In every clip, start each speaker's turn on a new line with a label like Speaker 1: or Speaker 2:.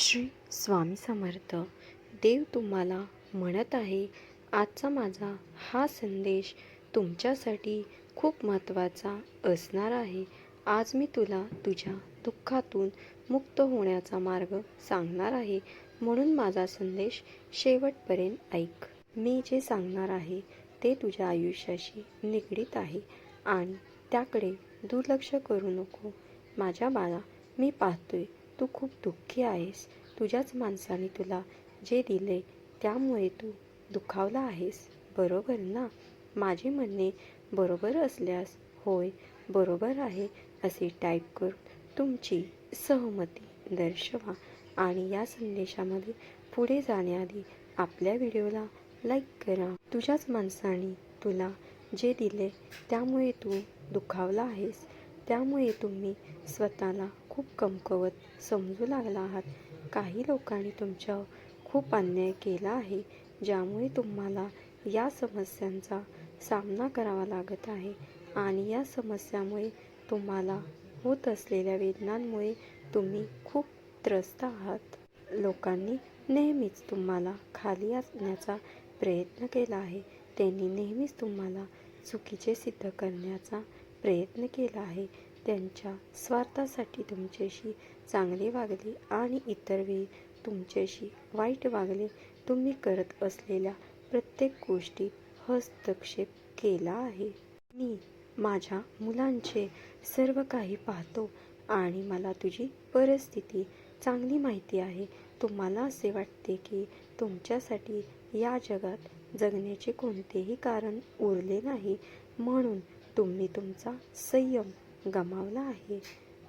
Speaker 1: श्री स्वामी समर्थ. देव तुम्हाला म्हणत आहे आजचा माझा हा संदेश तुमच्यासाठी खूप महत्त्वाचा असणार आहे. आज मी तुला तुझ्या दुःखातून मुक्त होण्याचा मार्ग सांगणार आहे म्हणून माझा संदेश शेवटपर्यंत ऐक. मी जे सांगणार आहे ते तुझ्या आयुष्याशी निगडीत आहे आणि त्याकडे दुर्लक्ष करू नको. माझ्या बाळा मी पाहतोय तू खूप दुःखी आहेस. तुझ्याच माणसाने तुला जे दिले त्यामुळे तू दुखावला आहेस. बरोबर ना? माझे म्हणणे बरोबर असल्यास होय बरोबर आहे असे टाईप करून तुमची सहमती दर्शवा. आणि या संदेशामध्ये पुढे जाण्याआधी आपल्या व्हिडिओला लाईक करा. तुझ्याच माणसाने तुला जे दिले त्यामुळे तू दुखावला आहेस. त्यामुळे तुम्ही स्वतःला खूप कमकवत समजू लागला आहात. काही लोकांनी तुमच्यावर खूप अन्याय केला आहे ज्यामुळे तुम्हाला या समस्यांचा सामना करावा लागत आहे आणि या समस्यामुळे तुम्हाला होत असलेल्या वेदनांमुळे तुम्ही खूप त्रस्त आहात. लोकांनी नेहमीच तुम्हाला खाली आणण्याचा प्रयत्न केला आहे. त्यांनी नेहमीच तुम्हाला चुकीचे सिद्ध करण्याचा प्रयत्न केला आहे. त्यांच्या स्वार्थासाठी तुमच्याशी चांगले वागले आणि इतर वेळी तुमच्याशी वाईट वागले तुम्ही करत असलेल्या प्रत्येक गोष्टीत हस्तक्षेप केला आहे. मी माझ्या मुलांचे सर्व काही पाहतो आणि मला तुझी परिस्थिती चांगली माहिती आहे. तुम्हाला असे वाटते की तुमच्यासाठी या जगात जगण्याचे कोणतेही कारण उरले नाही म्हणून तुम्ही तुमचा संयम गमावला आहे.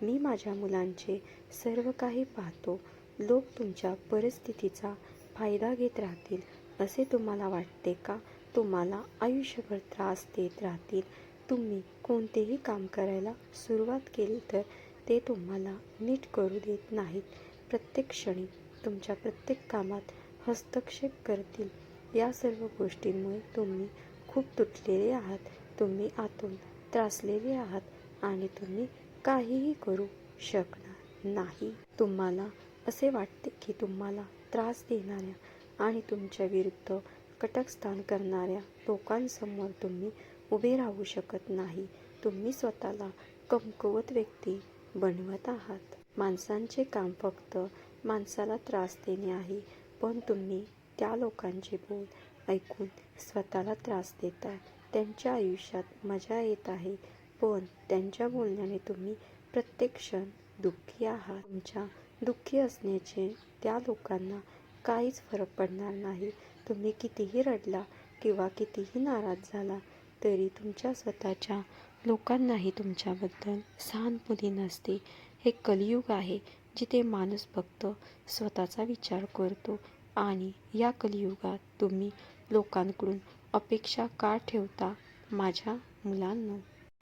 Speaker 1: मी माझ्या मुलांचे सर्व काही पाहतो. लोक तुमच्या परिस्थितीचा फायदा घेत राहतील असे तुम्हाला वाटते का? तुम्हाला आयुष्यभर त्रास देत राहतील. तुम्ही कोणतेही काम करायला सुरुवात केली तर ते तुम्हाला नीट करू देत नाहीत. प्रत्येक क्षणी तुमच्या प्रत्येक कामात हस्तक्षेप करतील. या सर्व गोष्टींमुळे तुम्ही खूप तुटलेले आहात. तुम्ही आतून त्रासलेले आहात. आणि तुम्ही काहीही करू शकणार नाही. तुम्हाला असे वाटते की तुम्हाला त्रास देणाऱ्या आणि तुमच्या विरुद्ध कटकस्थान करणाऱ्या लोकांसमोर तुम्ही उभे राहू शकत नाही. तुम्ही स्वतःला कमकुवत व्यक्ती बनवत आहात. माणसांचे काम फक्त माणसाला त्रास देणे आहे पण तुम्ही त्या लोकांचे बोल ऐकून स्वतःला त्रास देताय. त्यांच्या आयुष्यात मजा येत आहे. पण त्यांच्या बोलण्याने तुम्ही प्रत्येक क्षण दुःखी आहात. तुमच्या दुःखी असण्याचे त्या लोकांना काहीच फरक पडणार नाही. तुम्ही कितीही रडला किंवा कितीही नाराज झाला तरी तुमच्या स्वतःच्या लोकांनाही तुमच्याबद्दल सहानुभूती नसते. हे कलियुग आहे जिथे माणूस फक्त स्वतःचा विचार करतो आणि या कलियुगात तुम्ही लोकांकडून अपेक्षा का ठेवता? माझ्या मुलांना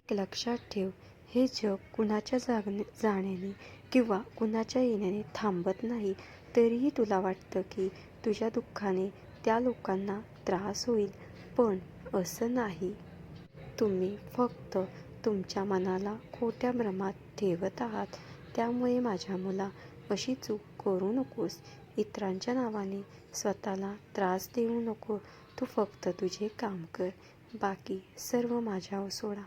Speaker 1: एक लक्षात ठेव हे जग कुणाच्या जागणे जाण्याने किंवा कुणाच्या येण्याने थांबत नाही तरीही तुला वाटतं की तुझ्या दुःखाने त्या लोकांना त्रास होईल. पण असं नाही. तुम्ही फक्त तुमच्या मनाला खोट्या भ्रमात ठेवत आहात. त्यामुळे माझ्या मुला अशी चूक करू नकोस. इतरांच्या नावाने स्वतःला त्रास देऊ नको. तू फक्त तुझे काम कर. बाकी सर्व माझ्यावर सोडा.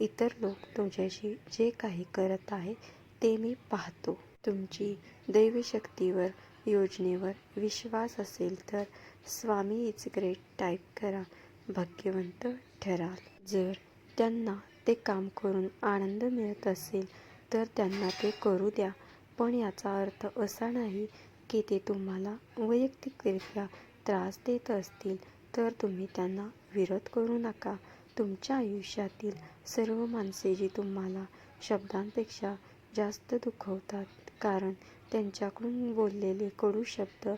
Speaker 1: इतर लोक तुमच्याशी जे काही करत आहे ते मी पाहतो. तुमची दैवशक्तीवर योजनेवर विश्वास असेल तर स्वामी इज ग्रेट टाईप करा भाग्यवंत ठराल. जर त्यांना ते काम करून आनंद मिळत असेल तर त्यांना ते करू द्या. पण याचा अर्थ असा नाही की ते तुम्हाला वैयक्तिकरित्या त्रास देत असतील तर तुम्ही त्यांना विरोध करू नका. तुमच्या आयुष्यातील सर्व माणसे जी तुम्हाला शब्दांपेक्षा जास्त दुखवतात कारण त्यांच्याकडून बोललेले कडू शब्द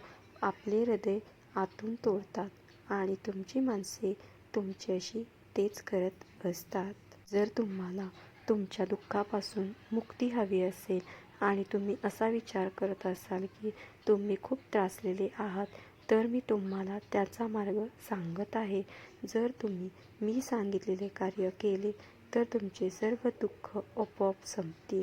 Speaker 1: आपले हृदय आतून तोडतात आणि तुमची माणसे तुमच्याशी तेच करत असतात जर तुम्हाला तुमच्या दुःखापासून मुक्ती हवी असेल आणि तुम्ही असा विचार करत असाल की तुम्ही खूप त्रासलेले आहात तर मी तुम्हाला त्याचा मार्ग सांगत आहे. जर तुम्ही मी सांगितलेले कार्य केले तर तुमचे सर्व दुःख आपोआप संपतील.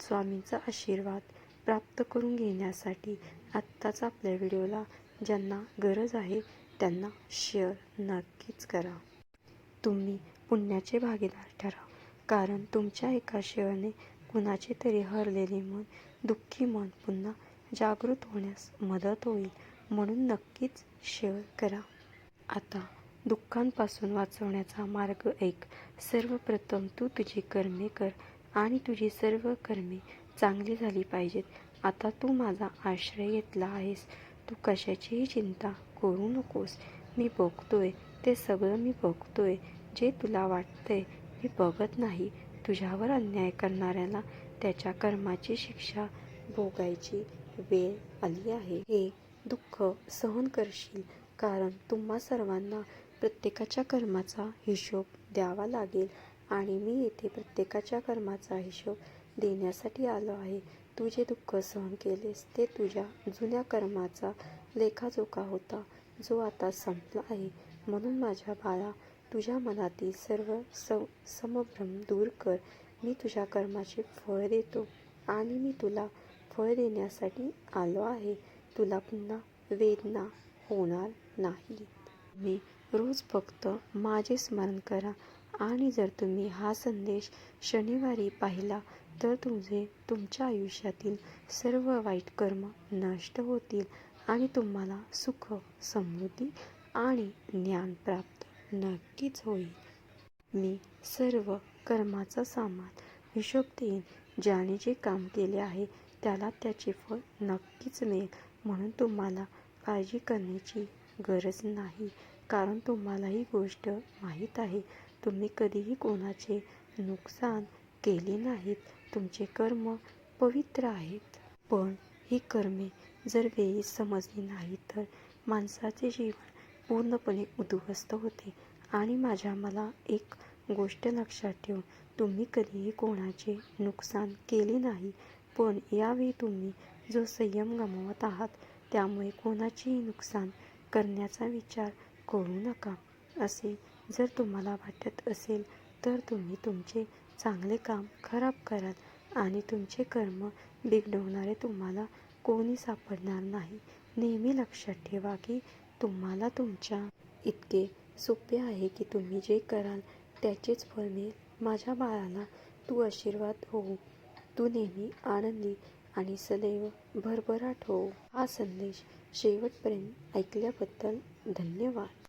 Speaker 1: स्वामींचा आशीर्वाद प्राप्त करून घेण्यासाठी आत्ताच आपल्या व्हिडिओला ज्यांना गरज आहे त्यांना शेअर नक्कीच करा. तुम्ही पुण्याचे भागीदार ठरा कारण तुमच्या एका शेअरने कुणाचे तरी हरलेले मन दुःखी मन पुन्हा जागृत होण्यास मदत होईल. म्हणून नक्कीच शेअर करा. आता दुःखांपासून वाचवण्याचा मार्ग एक सर्वप्रथम तू तुझी कर्मे कर आणि तुझी सर्व कर्मे चांगली झाली पाहिजेत. आता तू माझा आश्रय घेतला आहेस. तू कशाचीही चिंता करू नकोस. मी बघतोय ते सगळं मी बघतोय जे तुला वाटतंय मी बघत नाही. तुझ्यावर अन्याय करणाऱ्याला त्याच्या कर्माची शिक्षा भोगायची वेळ आली आहे. हे दुःख सहन करशील. कारण तुम्हा सर्वांना प्रत्येकाच्या कर्माचा हिशोब द्यावा लागेल आणि मी येथे प्रत्येकाच्या कर्माचा हिशोब देण्यासाठी आलो आहे. तू जे दुःख सहन केलेस ते तुझ्या जुन्या कर्माचा लेखाजोखा होता जो आता संपला आहे. म्हणून माझ्या बाळा तुझ्या मनातील सर्व सम समभ्रम दूर कर. मी तुझ्या कर्माचे फळ देतो आणि मी तुला फळ देण्यासाठी आलो आहे. तुला पुन्हा वेदना होणार नाही. मी रोज फक्त माझे स्मरण करा. आणि जर तुम्ही हा संदेश शनिवारी पाहिला तर तुझे तुमच्या आयुष्यातील सर्व वाईट कर्म नष्ट होतील आणि तुम्हाला सुख समृद्धी आणि ज्ञान प्राप्त नक्कीच होईल. मी सर्व कर्माचा सामान हिशोब देईन. ज्याने जे काम केले आहे त्याला त्याचे फळ नक्कीच मिळेल. म्हणून तुम्हाला काळजी करण्याची गरज नाही. कारण तुम्हाला ही गोष्ट माहीत आहे. तुम्ही कधीही कोणाचे नुकसान केले नाहीत. तुमचे कर्म पवित्र आहेत. पण ही कर्मे जर वेळी समजली नाही तर माणसाचे जीवन पूर्णपणे उद्ध्वस्त होते. आणि माझ्या मला एक गोष्ट लक्षात ठेवून तुम्ही कधीही कोणाचे नुकसान केले नाही. पण यावेळी तुम्ही जो संयम गमावत आहात त्यामुळे कोणाचेही नुकसान करण्याचा विचार करू नका. असे जर तुम्हाला वाटत असेल तर तुम्ही तुमचे चांगले काम खराब कराल आणि तुमचे कर्म बिघडवणारे तुम्हाला कोणी सापडणार नाही. नेहमी लक्षात ठेवा की तुम्हाला तुमच्या इतके सोपे आहे की तुम्ही जे कराल त्याचेच फळ मिळेल. माझ्या बाळाला तू आशीर्वाद हो तू नेहमी आनंदी आणि सदैव भरभराट हो. हा संदेश शेवटपर्यंत ऐकल्याबद्दल धन्यवाद.